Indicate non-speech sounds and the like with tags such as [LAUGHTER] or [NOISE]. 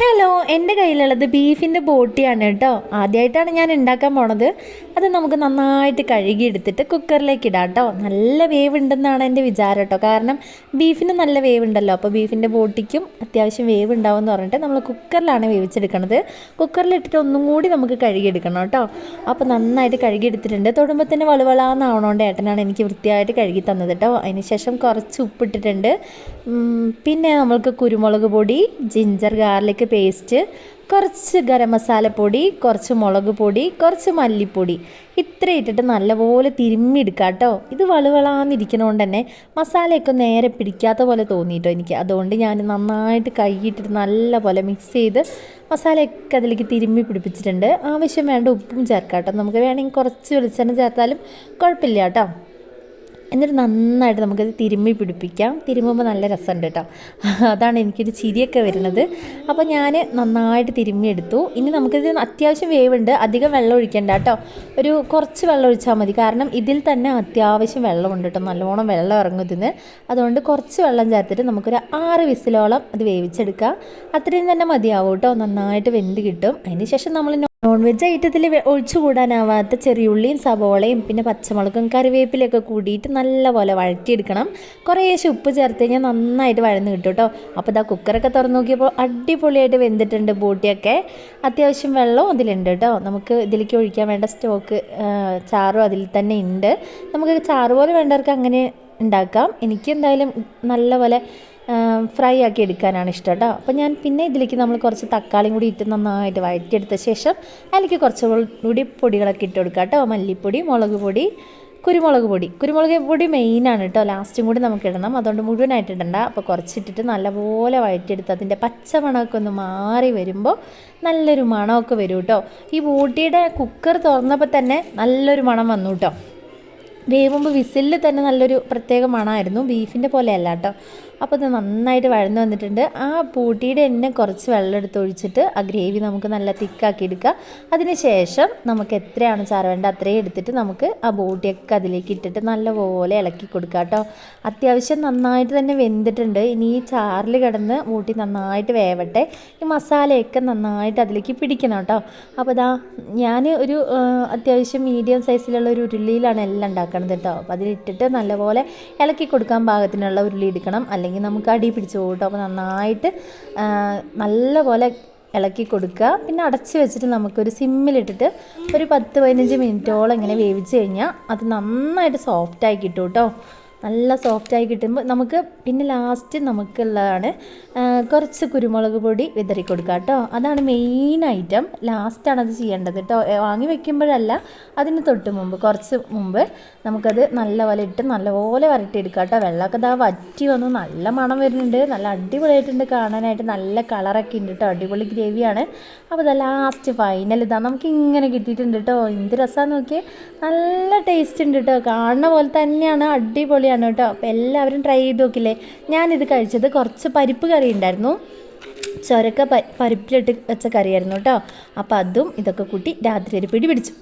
Hello എന്റെ കയ്യിലുള്ളത് ബീഫിന്റെ ബോട്ടിയാണ് കേട്ടോ. ആദ്യമായിട്ടാണ് ഞാൻ ഉണ്ടാക്കാൻ പോണത്. അത് നമുക്ക് നന്നായിട്ട് കഴുകി എടുത്തിട്ട് കുക്കറിലേക്ക് ഇടാം കേട്ടോ. നല്ല വേവ് ഉണ്ടെന്നാണ് എന്റെ വിചാരം കേട്ടോ. കാരണം ബീഫിന് നല്ല വേവ് ഉണ്ടല്ലോ അപ്പോൾ ബീഫിന്റെ ബോട്ടിക്കും അത്യാവശ്യം വേവ് ഉണ്ടാവും എന്ന് പറഞ്ഞിട്ട് നമ്മൾ കുക്കറിലാണ് വേവിച്ചെടുക്കണത്. കുക്കറിലിട്ടിട്ട് ഒന്നും കൂടി നമുക്ക് കഴുകിയെടുക്കണം കേട്ടോ. അപ്പോൾ നന്നായിട്ട് കഴുകിയെടുത്തിട്ടുണ്ട്. തൊടുമ്പോൾ തന്നെ വളവളാന്നാവണോണ്ട് ഏട്ടനാണ് എനിക്ക് വൃത്തിയായിട്ട് കഴുകി തന്നത് കേട്ടോ. അതിന് ശേഷം കുറച്ച് ഉപ്പിട്ടിട്ടുണ്ട്. പിന്നെ നമ്മൾക്ക് കുരുമുളക് പൊടി ജിഞ്ചർ ഗാർലിക് പേസ്റ്റ് കുറച്ച് ഗരം മസാലപ്പൊടി കുറച്ച് മുളക് പൊടി കുറച്ച് മല്ലിപ്പൊടി. ഇത്ര ഇട്ടിട്ട് നല്ലപോലെ തിരുമ്മിയെടുക്കുക കേട്ടോ ഇത് വളുവളാന്നിരിക്കണോണ്ട് തന്നെ മസാലയൊക്കെ നേരെ പിടിക്കാത്ത പോലെ തോന്നിയിട്ടോ എനിക്ക്. അതുകൊണ്ട് ഞാൻ നന്നായിട്ട് കൈയിട്ടിട്ട് നല്ലപോലെ മിക്സ് ചെയ്ത് മസാലയൊക്കെ അതിലേക്ക് തിരുമ്മി പിടിപ്പിച്ചിട്ടുണ്ട്. ആവശ്യം വേണ്ട ഉപ്പും ചേർക്കാം കേട്ടോ നമുക്ക് വേണമെങ്കിൽ കുറച്ച് വെളിച്ചെണ്ണ ചേർത്താലും കുഴപ്പമില്ല കേട്ടോ എന്നിട്ട് നന്നായിട്ട് നമുക്കത് തിരുമ്മി പിടിപ്പിക്കാം. തിരുമ്മുമ്പോൾ നല്ല രസമുണ്ട് കേട്ടോ. [LAUGHS] അതാണ് എനിക്കൊരു ചിരിയൊക്കെ വരുന്നത്. അപ്പോൾ ഞാൻ നന്നായിട്ട് തിരുമ്മി എടുത്തു ഇനി നമുക്കിത് അത്യാവശ്യം വേവുണ്ട്. അധികം വെള്ളം ഒഴിക്കണ്ട കേട്ടോ. ഒരു കുറച്ച് വെള്ളം ഒഴിച്ചാൽ മതി. കാരണം ഇതിൽ തന്നെ അത്യാവശ്യം വെള്ളമുണ്ട് കേട്ടോ. നല്ലോണം വെള്ളം ഇറങ്ങും അതുകൊണ്ട് കുറച്ച് വെള്ളം ചേർത്തിട്ട് നമുക്കൊരു ആറ് വിസിലോളം അത് വേവിച്ചെടുക്കാം. അത്രയും തന്നെ മതിയാവും കേട്ടോ. നന്നായിട്ട് വെന്ത് കിട്ടും. അതിന് ശേഷം നമ്മൾ നോൺ വെജ് ഐറ്റത്തിൽ ഒഴിച്ചുകൂടാനാവാത്ത ചെറിയുള്ളിയും സവോളയും പിന്നെ പച്ചമുളകും കറിവേപ്പിലൊക്കെ കൂടിയിട്ട് നല്ലപോലെ വഴറ്റിയെടുക്കണം. കുറേശ്ശെ ഉപ്പ് ചേർത്ത് കഴിഞ്ഞാൽ നന്നായിട്ട് വഴന്ന് കിട്ടും കേട്ടോ അപ്പോൾ ഇതാ കുക്കറൊക്കെ തുറന്ന് നോക്കിയപ്പോൾ അടിപൊളിയായിട്ട് വെന്തിട്ടുണ്ട് ബോട്ടിയൊക്കെ. അത്യാവശ്യം വെള്ളവും അതിലുണ്ട് കേട്ടോ നമുക്ക് ഇതിലേക്ക് ഒഴിക്കാൻ വേണ്ട സ്റ്റോക്ക് ചാറും അതിൽ തന്നെ ഉണ്ട്. നമുക്ക് ചാറ് പോലെ വേണ്ടവർക്ക് അങ്ങനെ ഉണ്ടാക്കാം. എനിക്ക് എന്തായാലും നല്ലപോലെ ഫ്രൈ ആക്കി എടുക്കാനാണ് ഇഷ്ടം കേട്ടോ അപ്പോൾ ഞാൻ പിന്നെ ഇതിലേക്ക് നമ്മൾ കുറച്ച് തക്കാളിയും കൂടി ഇട്ട് നന്നായിട്ട് വഴറ്റിയെടുത്ത ശേഷം അതിലേക്ക് കുറച്ച് കൂടി പൊടികളൊക്കെ ഇട്ട് കൊടുക്കുക കേട്ടോ മല്ലിപ്പൊടി മുളക് പൊടി കുരുമുളക് പൊടി. കുരുമുളക് പൊടി മെയിനാണ് കേട്ടോ ലാസ്റ്റും കൂടി നമുക്ക് ഇടണം. അതുകൊണ്ട് മുഴുവനായിട്ട് ഇടണ്ട. അപ്പോൾ കുറച്ചിട്ടിട്ട് നല്ലപോലെ വഴറ്റിയെടുത്ത് അതിന്റെ പച്ചമണമൊക്കെ ഒന്ന് മാറി വരുമ്പോൾ നല്ലൊരു മണമൊക്കെ വരും കേട്ടോ ഈ ബൂട്ടിയുടെ കുക്കർ തുറന്നപ്പോൾ തന്നെ നല്ലൊരു മണം വന്നു കേട്ടോ വേവുമ്പോൾ വിസിലിൽ തന്നെ നല്ലൊരു പ്രത്യേക മണമായിരുന്നു. ബീഫിന്റെ പോലെയല്ല കേട്ടോ അപ്പോൾ ഇത് നന്നായിട്ട് വഴന്ന് വന്നിട്ടുണ്ട്. ആ പൂട്ടിയുടെ എണ്ണ കുറച്ച് വെള്ളം എടുത്ത് ഒഴിച്ചിട്ട് ആ ഗ്രേവി നമുക്ക് നല്ല തിക്കാക്കി എടുക്കുക അതിന് ശേഷം നമുക്ക് എത്രയാണ് ചാറ് വേണ്ട അത്രയും എടുത്തിട്ട് നമുക്ക് ആ ബോട്ടിയൊക്കെ അതിലേക്ക് ഇട്ടിട്ട് നല്ലപോലെ ഇളക്കി കൊടുക്കുക കേട്ടോ. അത്യാവശ്യം നന്നായിട്ട് തന്നെ വെന്തിട്ടുണ്ട്. ഇനി ഈ ചാറിൽ കിടന്ന് ബോട്ടി നന്നായിട്ട് വേവട്ടെ. ഈ മസാലയൊക്കെ നന്നായിട്ട് അതിലേക്ക് പിടിക്കണം കേട്ടോ. അപ്പോൾ ഇതാ ഞാൻ ഒരു അത്യാവശ്യം മീഡിയം സൈസിലുള്ള ഒരു ഉരുളിയിലാണ് എല്ലാം ഉണ്ടാക്കണത് കേട്ടോ. അപ്പോൾ അതിലിട്ടിട്ട് നല്ലപോലെ ഇളക്കി കൊടുക്കാൻ പാകത്തിനുള്ള ഉരുളി എടുക്കണം. അല്ലെങ്കിൽ നമുക്ക് അടി പിടിച്ച് പോകും അപ്പോൾ നന്നായിട്ട് നല്ലപോലെ ഇളക്കി കൊടുക്കുക. പിന്നെ അടച്ച് വെച്ചിട്ട് നമുക്കൊരു സിമ്മിലിട്ടിട്ട് ഒരു പത്ത് പതിനഞ്ച് മിനിറ്റോളം ഇങ്ങനെ വേവിച്ച് കഴിഞ്ഞാൽ അത് നന്നായിട്ട് സോഫ്റ്റായി കിട്ടും കേട്ടോ. നല്ല സോഫ്റ്റായി കിട്ടുമ്പോൾ നമുക്ക് പിന്നെ ലാസ്റ്റ് നമുക്കുള്ളതാണ് കുറച്ച് കുരുമുളക് പൊടി വിതറി കൊടുക്കുക കേട്ടോ. അതാണ് മെയിൻ ഐറ്റം ലാസ്റ്റാണ് അത് ചെയ്യേണ്ടത് കേട്ടോ. വാങ്ങി വെക്കുമ്പോഴല്ല അതിന് തൊട്ട് മുമ്പ് കുറച്ച് മുമ്പ് നമുക്കത് നല്ലപോലെ ഇട്ട് നല്ലപോലെ വരട്ടിയെടുക്കുക കേട്ടോ. വെള്ളമൊക്കെ ഇതാ വറ്റി വന്നു. നല്ല മണം വരുന്നുണ്ട്. നല്ല അടിപൊളിയായിട്ടുണ്ട് കാണാനായിട്ട്. നല്ല കളറൊക്കെ ഉണ്ട് കേട്ടോ. അടിപൊളി ഗ്രേവിയാണ് അപ്പോൾ ഇതാ ലാസ്റ്റ് ഫൈനൽ ഇതാ. നമുക്ക് ഇങ്ങനെ കിട്ടിയിട്ടുണ്ട് കേട്ടോ. എന്ത് രസമാണെന്ന് നോക്കിയേ. നല്ല ടേസ്റ്റ് ഉണ്ട് കേട്ടോ. കാണുന്ന പോലെ തന്നെയാണ്. അടിപൊളിയാണ് കേട്ടോ. അപ്പോൾ എല്ലാവരും ട്രൈ ചെയ്ത് നോക്കില്ലേ? ഞാനിത് കഴിച്ചത് കുറച്ച് പരിപ്പ് കറി ഉണ്ടായിരുന്നു ചൊരക്ക പ പരിപ്പിലിട്ട് വെച്ച കറിയായിരുന്നു കേട്ടോ. അപ്പോൾ അതും ഇതൊക്കെ കൂട്ടി രാത്രി ഒരു പിടി പിടിച്ചു.